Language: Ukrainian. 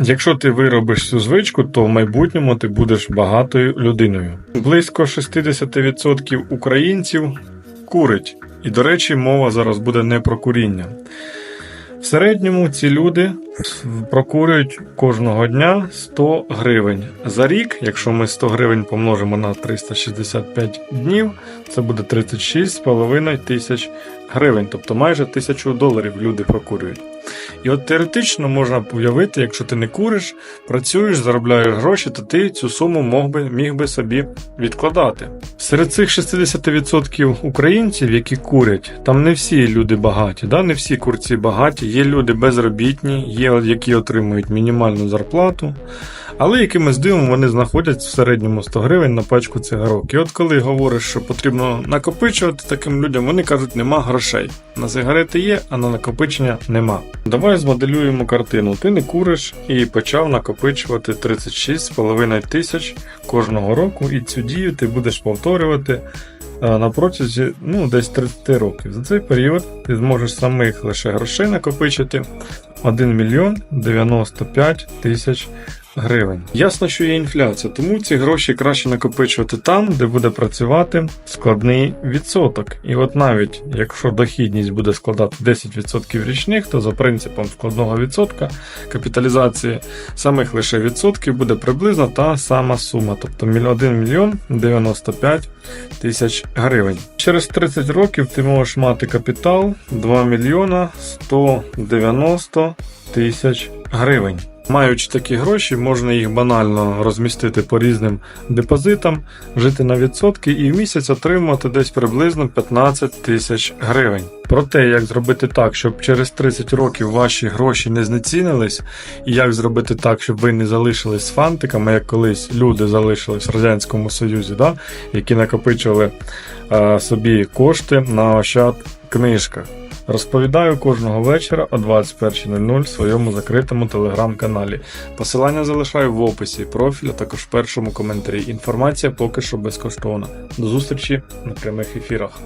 Якщо ти виробиш цю звичку, то в майбутньому ти будеш багатою людиною. Близько 60% українців курить. І, до речі, мова зараз буде не про куріння. В середньому ці люди прокурюють кожного дня 100 гривень. За рік, якщо ми 100 гривень помножимо на 365 днів, це буде 36,5 тисяч гривень, тобто майже тисячу доларів люди прокурюють. І от теоретично можна уявити, якщо ти не куриш, працюєш, заробляєш гроші, то ти цю суму мог би, міг би собі відкладати. Серед цих 60% українців, які курять, там не всі люди багаті, да? не всі курці багаті, є люди безробітні, є які отримують мінімальну зарплату. Але якимось дивом вони знаходять в середньому 100 гривень на пачку цигарок. І от коли говориш, що потрібно накопичувати таким людям, вони кажуть, нема грошей. На сигарети є, а на накопичення нема. Давай змоделюємо картину. Ти не куриш і почав накопичувати 36,5 тисяч кожного року, і цю дію ти будеш повторювати е, на протязі ну, десь 30 років. За цей період ти зможеш самих лише грошей накопичити 1 мільйон 95 тисяч гривень. Ясно, що є інфляція, тому ці гроші краще накопичувати там, де буде працювати складний відсоток. І от навіть якщо дохідність буде складати 10% річних, то за принципом складного відсотка капіталізації самих лише відсотків буде приблизно та сама сума, тобто 1 мільйон 95 тисяч гривень. Через 30 років ти можеш мати капітал 2 мільйона 190 тисяч гривень. Маючи такі гроші, можна їх банально розмістити по різним депозитам, жити на відсотки і в місяць отримувати десь приблизно 15 тисяч гривень. Про те, як зробити так, щоб через 30 років ваші гроші не знецінились, і як зробити так, щоб ви не залишились з фантиками, як колись люди залишились в Радянському Союзі, да? які накопичували е, собі кошти на ощад книжках. Розповідаю кожного вечора о 21.00 в своєму закритому телеграм-каналі. Посилання залишаю в описі профілю, також в першому коментарі. Інформація поки що безкоштовна. До зустрічі на прямих ефірах.